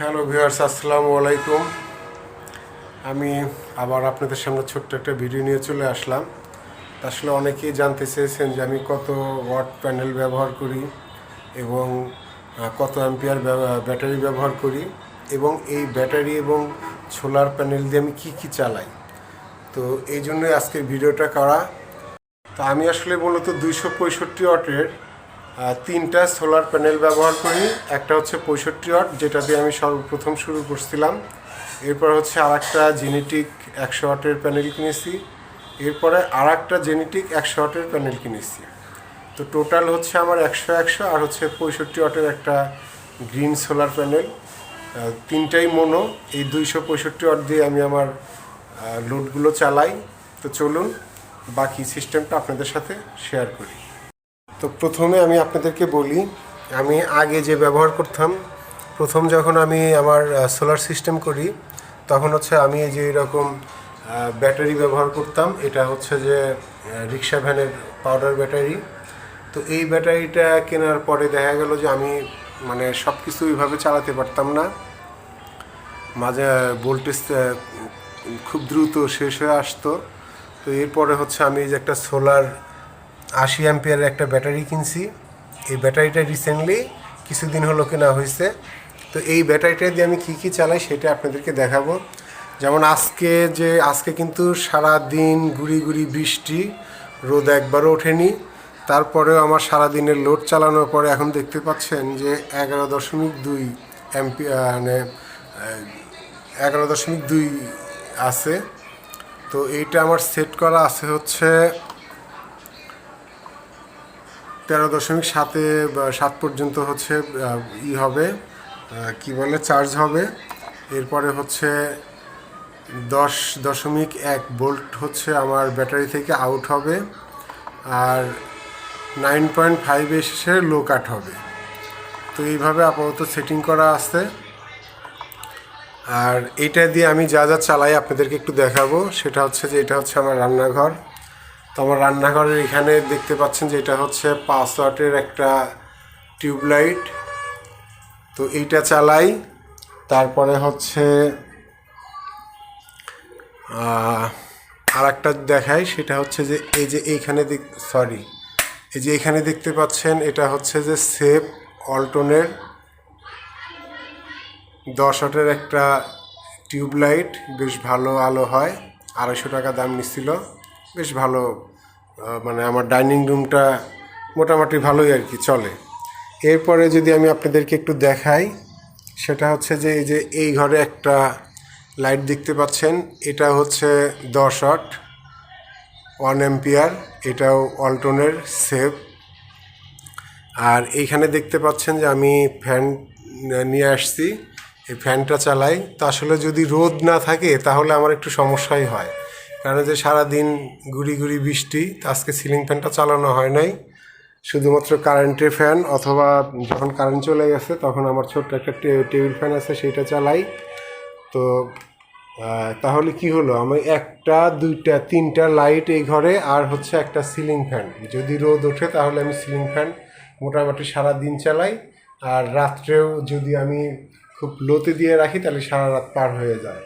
Hello viewers, আসসালামু আলাইকুম। আমি আবার আপনাদের সামনে ছোট্ট একটা ভিডিও নিয়ে চলে আসলাম। আসলে অনেকেই জানতে চেয়েছেন যে আমি কত ওয়াট প্যানেল ব্যবহার করি এবং কত অ্যাম্পিয়ার ব্যাটারি ব্যবহার করি এবং এই ব্যাটারি এবং সোলার প্যানেল দিয়ে আমি কি কি চালাই। তো এই জন্যই আজকের ভিডিওটা করা। তো আমি আসলে মূলত দুইশো পঁয়ষট্টি ওয়াটের তিনটা সোলার প্যানেল ব্যবহার করি। একটা হচ্ছে পঁয়ষট্টি ওয়াট যেটা দিয়ে আমি সর্বপ্রথম শুরু করছিলাম। এরপর হচ্ছে আর একটা জেনেটিক একশো ওয়াটের প্যানেল কিনেছি। এরপরে আর একটা জেনেটিক একশো ওয়াটের প্যানেল কিনেছি। তো টোটাল হচ্ছে আমার একশো একশো, আর হচ্ছে পঁয়ষট্টি ওয়াটের একটা গ্রিন সোলার প্যানেল তিনটাই মনো এই দুইশো পঁয়ষট্টি ওয়াট দিয়ে আমি আমার লোডগুলো চালাই। তো চলুন, বাকি সিস্টেমটা আপনাদের সাথে শেয়ার করি। তো প্রথমে আমি আপনাদেরকে বলি, আমি আগে যে ব্যবহার করতাম, প্রথম যখন আমি আমার সোলার সিস্টেম করি, তখন হচ্ছে আমি যে এরকম ব্যাটারি ব্যবহার করতাম, এটা হচ্ছে যে রিক্সা ভ্যানের পাউডার ব্যাটারি তো এই ব্যাটারিটা কেনার পরে দেখা গেল যে আমি মানে সব কিছু ওইভাবে চালাতে পারতাম না। মাঝে ভোল্টেজ খুব দ্রুত শেষ হয়ে আসতো। তো এরপরে হচ্ছে আমি যে একটা সোলার আশি অ্যাম্পিয়ারের একটা ব্যাটারি কিনছি। এই ব্যাটারিটা রিসেন্টলি কিছুদিন হলো কেনা হয়েছে। তো এই ব্যাটারিটা দিয়ে আমি কী কী চালাই সেটা আপনাদেরকে দেখাবো। যেমন আজকে যে, আজকে কিন্তু সারা দিন গুড়ি গুড়ি বৃষ্টি, রোদ একবারও ওঠেনি। তারপরেও আমার সারা দিনের লোড চালানোর পরে এখন দেখতে পাচ্ছেন যে এগারো দশমিক দুই এমপি মানে এগারো দশমিক দুই আছে। তো এইটা আমার সেট করা আছে হচ্ছে তেরো দশমিক সাতে সাত পর্যন্ত হচ্ছে ই হবে কি বলে, চার্জ হবে। এরপরে হচ্ছে দশ দশমিক এক বোল্ট হচ্ছে আমার ব্যাটারি থেকে আউট হবে, আর নাইন পয়েন্ট ফাইভ এসে লো কাট হবে। তো এইভাবে আপাতত সেটিং করা আছে। আর এটা দিয়ে আমি যা যা চালাই আপনাদেরকে একটু দেখাবো, সেটা হচ্ছে যে এটা হচ্ছে আমার রান্নাঘর। তো আমার রান্নাঘরের এখানে দেখতে পাচ্ছেন যে এটা হচ্ছে পাঁচ ওয়াটের একটা টিউবলাইট। তো এইটা চালাই, তারপরে হচ্ছে আর একটা দেখাই, সেটা হচ্ছে যে এই যে এইখানে সরি এই যে এখানে দেখতে পাচ্ছেন, এটা হচ্ছে যে সেফ অল্টনের দশ ওয়াটের একটা টিউবলাইট, বেশ ভালো আলো হয়, আড়াইশো টাকা দাম নিচ্ছিল বেশ ভালো মানে আমার ডাইনিং রুমটা মোটামুটি ভালোই আর কি চলে। এরপরে যদি আমি আপনাদেরকে একটু দেখাই, সেটা হচ্ছে যে এই যে এই ঘরে একটা লাইট দেখতে পাচ্ছেন, এটা হচ্ছে দশ ওয়াট ওয়ান এম্পিয়ার এটাও অল্টনের সেফ আর এইখানে দেখতে পাচ্ছেন যে আমি ফ্যান নিয়ে আসছি, এই ফ্যানটা চালাই। তো আসলে যদি রোদ না থাকে, তাহলে আমার একটু সমস্যাই হয়। কারণ যে সারাদিন গুড়ি গুড়ি বৃষ্টি আজকে সিলিং ফ্যানটা চালানো হয় নাই। শুধুমাত্র কারেন্টের ফ্যান অথবা যখন কারেন্ট চলে গেছে, তখন আমার ছোট্ট একটা টেবিল ফ্যান আছে সেটা চালাই। তো তাহলে কি হলো? আমি একটা, দুইটা, তিনটা লাইট এই ঘরে, আর হচ্ছে একটা সিলিং ফ্যান যদি রোদ ওঠে, তাহলে আমি সিলিং ফ্যান মোটামুটি সারা দিন চালাই। আর রাত্রেও যদি আমি খুব লোতে দিয়ে রাখি, তাহলে সারা রাত পার হয়ে যায়।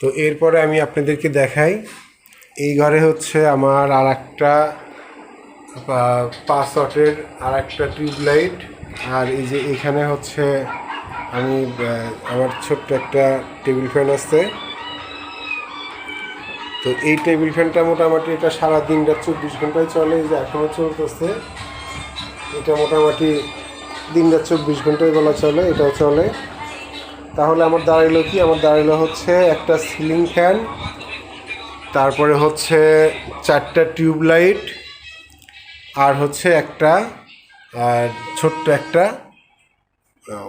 তো এরপরে আমি আপনাদেরকে দেখাই। এই ঘরে হচ্ছে আমার আর একটা পাঁচ ওয়াটের আর একটা টিউবলাইট। আর এই যে এখানে হচ্ছে আমি আমার ছোট্ট একটা টেবিল ফ্যান আছে। তো এই টেবিল ফ্যানটা মোটামুটি এটা সারা দিন রাত চব্বিশ ঘন্টায় চলে যে এখনও চলতেছে। এটা মোটামুটি দিন রাত চব্বিশ ঘন্টায় বলা চলে, এটাও চলে। তাহলে আমার দাঁড়াইলো কি? আমার দাঁড়াইলো হচ্ছে একটা সিলিং ফ্যান, তারপরে হচ্ছে চারটা টিউবলাইট, আর হচ্ছে একটা ছোট্ট একটা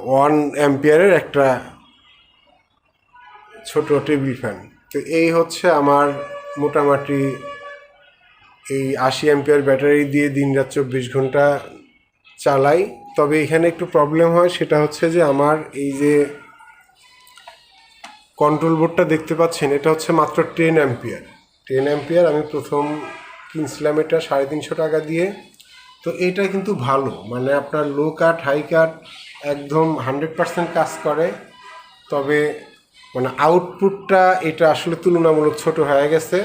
ওয়ান অ্যাম্পিয়ারের একটা ছোট টেবিল ফ্যান। তো এই হচ্ছে আমার মোটামুটি এই আশি অ্যাম্পিয়ার ব্যাটারি দিয়ে দিন রাত চব্বিশ ঘণ্টা চালাই। তবে এখানে একটু প্রবলেম হয়, সেটা হচ্ছে যে আমার এই যে কন্ট্রোল বোর্ডটা দেখতে পাচ্ছেন, এটা হচ্ছে মাত্র টেন অ্যাম্পিয়ার টেন অ্যাম্পিয়ার আমি প্রথম কিনছিলাম এটা সাড়ে তিনশো টাকা দিয়ে। তো এটা কিন্তু ভালো মানে আপনার লো কাট হাই কাট একদম হান্ড্রেড পার্সেন্ট কাজ করে। তবে মানে আউটপুটটা এটা আসলে তুলনামূলক ছোট হয়ে গেছে।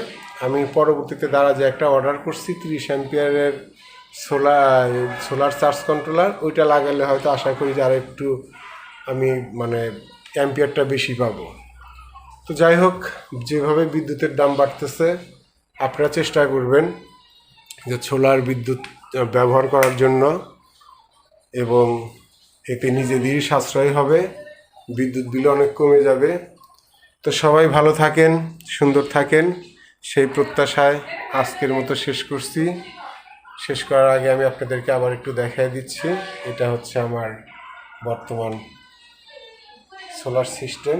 আমি পরবর্তীতে দ্বারা যে একটা অর্ডার করছি, তিরিশ অ্যাম্পিয়ারের সোলার সোলার চার্জ কন্ট্রোলার ওইটা লাগালে হয়তো আশা করি যে আরও একটু আমি মানে অ্যাম্পিয়ারটা বেশি পাবো। তো যাই হোক, যেভাবে বিদ্যুতের দাম বাড়তেছে, আপনারা চেষ্টা করবেন যে সোলার বিদ্যুৎ ব্যবহার করার জন্য এবং এতে নিজেদেরই সাশ্রয় হবে, বিদ্যুৎ বিল অনেক কমে যাবে। তো সবাই ভালো থাকেন, সুন্দর থাকেন। সেই প্রত্যাশায় আজকের মতো শেষ করছি। শেষ করার আগে আমি আপনাদেরকে আবার একটু দেখাই দিচ্ছি। এটা হচ্ছে আমার বর্তমান সোলার সিস্টেম